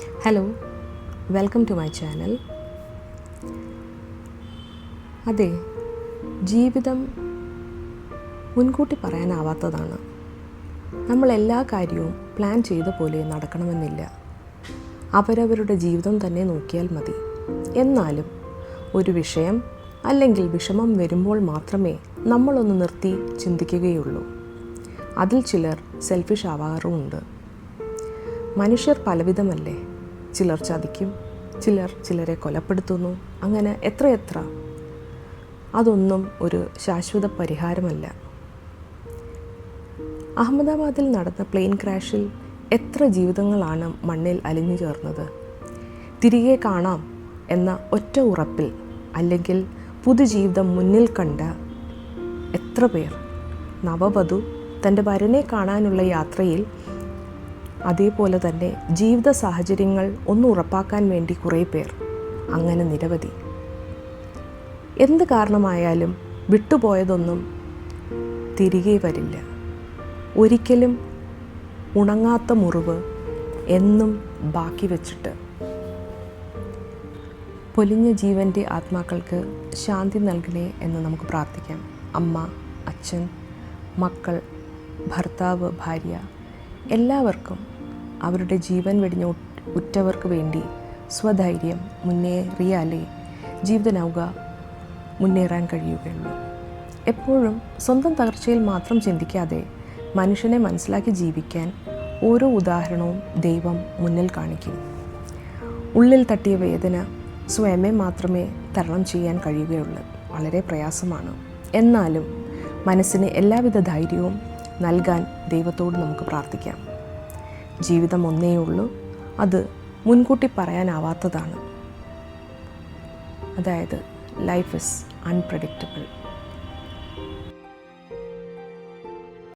Hello welcome to my channel അതെ ജീവിതം മുൻകൂട്ടി പറയാനാവാത്തതാണ്. നമ്മൾ എല്ലാ കാര്യവും പ്ലാൻ ചെയ്ത പോലെ നടക്കണമെന്നില്ല. അവരവരുടെ ജീവിതം തന്നെ നോക്കിയാൽ മതി. എന്നാലും ഒരു വിഷയം അല്ലെങ്കിൽ വിഷമം വരുമ്പോൾ മാത്രമേ നമ്മളൊന്ന് നിർത്തി ചിന്തിക്കുകയുള്ളൂ. അതിൽ ചിലർ സെൽഫിഷ് ആവാറുമുണ്ട്. മനുഷ്യർ പലവിധമല്ലേ? ചിലർ ചതിക്കും ചിലർ ചിലരെ കൊലപ്പെടുത്തുന്നു. അങ്ങനെ എത്രയെത്ര അതൊന്നും ഒരു ശാശ്വത പരിഹാരമല്ല. അഹമ്മദാബാദിൽ നടന്ന പ്ലെയിൻ ക്രാഷിൽ എത്ര ജീവിതങ്ങളാണ് മണ്ണിൽ അലിഞ്ഞു ചേർന്നത്. തിരികെ കാണാം എന്ന ഒറ്റ ഉറപ്പിൽ അല്ലെങ്കിൽ പുതുജീവിതം മുന്നിൽ കണ്ട എത്ര പേർ. നവവധു തന്റെ വരനെ കാണാനുള്ള യാത്രയിൽ അതേപോലെ തന്നെ ജീവിത സാഹചര്യങ്ങൾ ഒന്ന് ഉറപ്പാക്കാൻ വേണ്ടി കുറേ പേർ. അങ്ങനെ നിരവധി. എന്ത് കാരണമായാലും വിട്ടുപോയതൊന്നും തിരികെ വരില്ല. ഒരിക്കലും ഉണങ്ങാത്ത മുറിവ് എന്നും ബാക്കി വച്ചിട്ട്. പൊലിഞ്ഞ ജീവന്റെ ആത്മാക്കൾക്ക് ശാന്തി നൽകണേ എന്ന് നമുക്ക് പ്രാർത്ഥിക്കാം. അമ്മ അച്ഛൻ മക്കൾ ഭർത്താവ് ഭാര്യ എല്ലാവർക്കും അവരുടെ ജീവൻ വെടിഞ്ഞ ഉറ്റ് ഉറ്റവർക്ക് വേണ്ടി സ്വധൈര്യം മുന്നേറിയാലേ ജീവിതനൗക മുന്നേറാൻ കഴിയുകയുള്ളൂ. എപ്പോഴും സ്വന്തം തകർച്ചയിൽ മാത്രം ചിന്തിക്കാതെ മനുഷ്യനെ മനസ്സിലാക്കി ജീവിക്കാൻ ഓരോ ഉദാഹരണവും ദൈവം മുന്നിൽ കാണിക്കും. ഉള്ളിൽ തട്ടിയ വേദന സ്വയമേ മാത്രമേ തരണം ചെയ്യാൻ കഴിയുകയുള്ളൂ. വളരെ പ്രയാസമാണ്. എന്നാലും മനസ്സിന് എല്ലാവിധ ധൈര്യവും നൽകാൻ ദൈവത്തോട് നമുക്ക് പ്രാർത്ഥിക്കാം. ജീവിതം ഒന്നേ ഉള്ളൂ. അത് മുൻകൂട്ടി പറയാനാവാത്തതാണ്. അതായത് ലൈഫ് ഇസ് അൺപ്രഡിക്റ്റബിൾ